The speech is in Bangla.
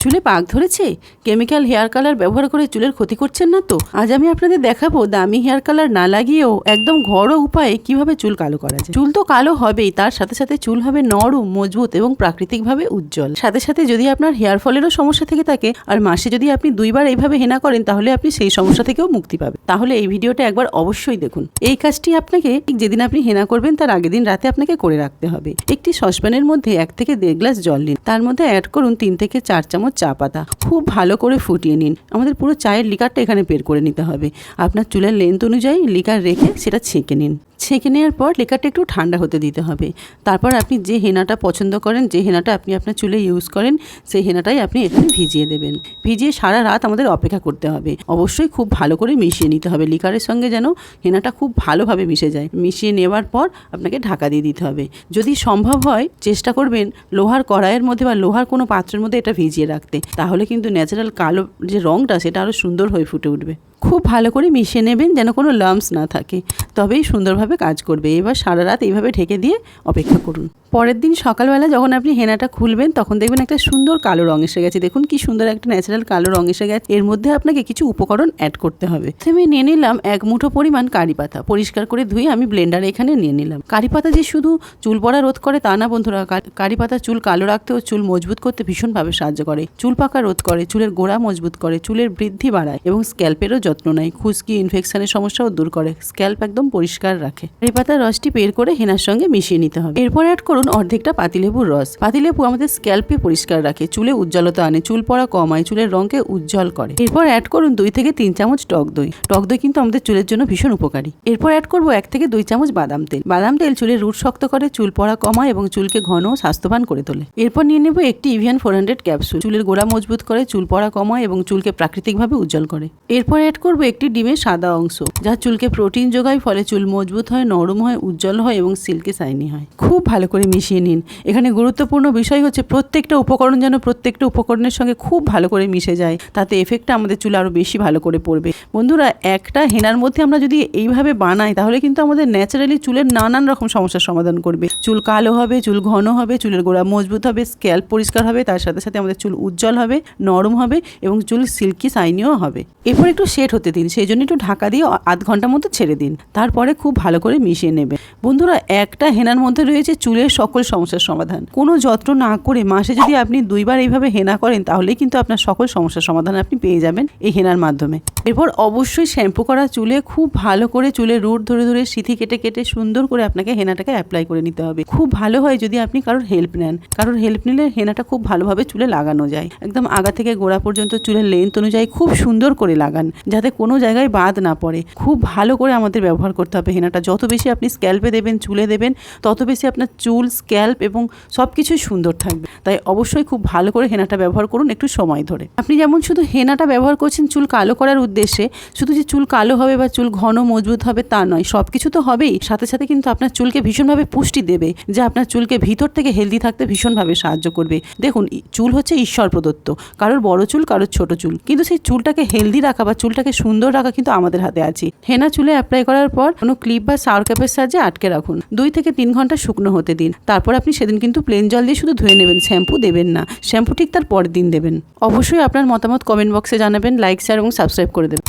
চুলে পাক ধরেছে? কেমিক্যাল হেয়ার কালার ব্যবহার করে চুলের ক্ষতি করছেন না তো? আজ আমি আপনাদের দেখাবো দামি হেয়ার কালার না লাগিয়েও একদম ঘরোয়া উপায়ে কীভাবে চুল কালো করা যায়। চুল তো কালো হবেই, তার সাথে সাথে চুল হবে নরম, মজবুত এবং প্রাকৃতিকভাবে উজ্জ্বল। সাথে সাথে যদি আপনার হেয়ার ফলেরও সমস্যা থেকে থাকে, আর মাসে যদি আপনি দুইবার এইভাবে হেনা করেন, তাহলে আপনি সেই সমস্যা থেকেও মুক্তি পাবেন। তাহলে এই ভিডিওটা একবার অবশ্যই দেখুন। এই কাজটি আপনাকে ঠিক যেদিন আপনি হেনা করবেন, তার আগের দিন রাতে আপনাকে করে রাখতে হবে। একটি সসপ্যানের মধ্যে এক থেকে দেড় গ্লাস জল নিন। তার মধ্যে অ্যাড করুন তিন থেকে চার চামচ চা পাতা খুব ভালো করে ফুটিয়ে নিন। আমাদের পুরো চায়ের লিকারটা এখানে বের করে নিতে হবে। আপনার চুলের লেন্থ অনুযায়ী লিকার রেখে সেটা ছেঁকে নিন। ছেঁকে নেওয়ার পর লিকারটা একটু ঠান্ডা হতে দিতে হবে। তারপর আপনি যে হেনাটা পছন্দ করেন, যে হেনাটা আপনি আপনার চুলে ইউজ করেন, সেই হেনাটাই আপনি এখানে ভিজিয়ে দেবেন। ভিজিয়ে সারা রাত আমাদের অপেক্ষা করতে হবে। অবশ্যই খুব ভালো করে মিশিয়ে নিতে হবে। লিকারের সঙ্গে যেন হেনাটা খুব ভালোভাবে মিশে যায়। মিশিয়ে নেওয়ার পর আপনাকে ঢাকা দিয়ে দিতে হবে। যদি সম্ভব হয়, চেষ্টা করবেন লোহার কড়াইয়ের মধ্যে বা লোহার কোনো পাত্রের মধ্যে এটা ভিজিয়ে রাখতে। তাহলে কিন্তু ন্যাচারাল কালো যে রঙটা সেটা আরও সুন্দর হয়ে ফুটে উঠবে। খুব ভালো করে মিশিয়ে নেবেন যেন কোনো লাম্পস না থাকে। তবেই সুন্দরভাবে কাজ করবে। এবার সারা রাত এইভাবে ঢেকে দিয়ে অপেক্ষা করুন। পরের দিন সকালবেলা যখন আপনি হেনাটা খুলবেন, তখন দেখবেন একটা সুন্দর কালো রং এসে গেছে। দেখুন কি সুন্দর একটা ন্যাচারাল কালো রং এসে গেছে। এর মধ্যে আপনাকে কিছু উপকরণ অ্যাড করতে হবে। আমি নিয়ে নিলাম এক মুঠো পরিমাণ কারি পাতা। পরিষ্কার করে ধুয়ে আমি ব্লেন্ডারে এখানে নিয়ে নিলাম। কারি পাতা যে শুধু চুল পড়া রোধ করে তা না বন্ধুরা কারি পাতা চুল কালো রাখতে ও চুল মজবুত করতে ভীষণভাবে সাহায্য করে। চুল পাকা রোধ করে, চুলের গোড়া মজবুত করে, চুলের বৃদ্ধি বাড়ায় এবং স্ক্যাল্পেরও যত্ন নেয়। খুশকি ইনফেকশনের সমস্যাও দূর করে। স্ক্যাল্প একদম পরিষ্কার রাখে। কারি পাতার রসটি বের করে হেনার সঙ্গে মিশিয়ে নিতে হবে। এরপর অ্যাড করুন অর্ধেকটা পাতিলেবুর রস। পাতিলেবু আমাদের স্ক্যাল্পে পরিষ্কার রাখে, চুলে উজ্জ্বলতা আনে, চুল পড়া কমায় চুলের রঙকে উজ্জ্বল করে। এরপর অ্যাড করুন দুই থেকে তিন চামচ টক দই। টক দই কিন্তু আমাদের চুলের জন্য ভীষণ উপকারী। এরপর অ্যাড করব এক থেকে দুই চামচ বাদাম তেল। বাদাম তেল চুলের রুট শক্ত করে, চুল পড়া কমায় এবং চুলকে ঘন স্বাস্থ্যবান করে তোলে। এরপর নিয়ে নেব একটি ইভিয়ান ফোর হান্ড্রেড ক্যাপসুল চুলের গোড়া মজবুত করে, চুল পড়া কমায় এবং চুলকে প্রাকৃতিকভাবে উজ্জ্বল করে। এরপর অ্যাড করব একটি ডিমের সাদা অংশ, যা চুলকে প্রোটিন যোগায়, ফলে চুল মজবুত হয়, নরম হয়, উজ্জ্বল হয় এবং সিল্কি সাইনি হয়। খুব ভালো করে মিশিয়ে নিন। এখানে গুরুত্বপূর্ণ বিষয় হচ্ছে প্রত্যেকটা উপকরণ যেন প্রত্যেকটা উপকরণের সঙ্গে খুব ভালো করে মিশে যায়। তাতে এফেক্টটা আমাদের চুল আরও বেশি ভালো করে পড়বে। বন্ধুরা, একটা হেনার মধ্যে আমরা যদি এইভাবে বানাই, তাহলে কিন্তু আমাদের ন্যাচারালি চুলের নানান রকম সমস্যার সমাধান করবে। চুল কালো হবে, চুল ঘন হবে, চুলের গোড়া মজবুত হবে স্ক্যাল্প পরিষ্কার হবে, তার সাথে সাথে আমাদের চুল উজ্জ্বল হবে, নরম হবে এবং চুল সিল্কি সাইনিও হবে। এরপর একটু সেট হতে দিন, সেই জন্য একটু ঢাকা দিয়ে আধ ঘণ্টার মতো ছেড়ে দিন। তারপরে খুব ভালো করে মিশিয়ে নেবে বন্ধুরা, একটা হেনার মধ্যে রয়েছে চুলের সকল সমস্যার সমাধান। কোনো যত্ন না করে মাসে যদি আপনি দুইবার এইভাবে হেনা করেন, তাহলেই কিন্তু আপনার সকল সমস্যার সমাধান আপনি পেয়ে যাবেন এই হেনার মাধ্যমে। এরপর অবশ্যই শ্যাম্পু করা চুলে, খুব ভালো করে চুলে রুট ধরে ধরে সিথি কেটে কেটে সুন্দর করে আপনাকে হেনাটাকে অ্যাপ্লাই করে নিতে হবে। খুব ভালো হয় যদি আপনি কারোর হেল্প নেন। কারোর হেল্প নিলে হেনাটা খুব ভালোভাবে চুলে লাগানো যায়। একদম আগা থেকে গোড়া পর্যন্ত চুলের লেন্থ অনুযায়ী খুব সুন্দর করে লাগান, যাতে কোনো জায়গায় বাদ না পড়ে। খুব ভালো করে আমাদের ব্যবহার করতে হবে হেনাটা। যত বেশি আপনি স্ক্যাল্পে দেবেন, চুলে দেবেন, তত বেশি আপনার চুল স্ক্যাল্প এবং সব কিছুই সুন্দর থাকবে। তাই অবশ্যই খুব ভালো করে হেনাটা ব্যবহার করুন একটু সময় ধরে। আপনি যেমন শুধু হেনাটা ব্যবহার করছেন চুল কালো করার উদ্দেশ্যে শুধু যে চুল কালো হবে বা চুল ঘন মজবুত হবে তা নয় সব কিছু তো হবেই। সাথে সাথে কিন্তু আপনার চুলকে ভীষণভাবে পুষ্টি দেবে, যা আপনার চুলকে ভিতর থেকে হেলদি থাকতে ভীষণভাবে সাহায্য করবে। দেখুন চুল হচ্ছে ঈশ্বর প্রদত্ত, কারোর বড় চুল, কারোর ছোট চুল। কিন্তু সেই চুলটাকে হেলদি রাখা বা চুলটাকে সুন্দর রাখা কিন্তু আমাদের হাতে আছে। হেনা চুলে অ্যাপ্লাই করার পর কোনো ক্লিপ বা সার ক্যাপের সাহায্যে আটকে রাখুন। দুই থেকে তিন ঘণ্টা শুকনো হতে দিন। তারপর আপনি সেদিন কিন্তু প্লেন জল দিয়ে শুধু ধুয়ে নেবেন শ্যাম্পু দেবেন না। শ্যাম্পু ঠিক তার পরের দিন দেবেন। অবশ্যই আপনার মতামত কমেন্ট বক্সে জানাবেন লাইক শেয়ার এবং সাবস্ক্রাইব করে দেবেন।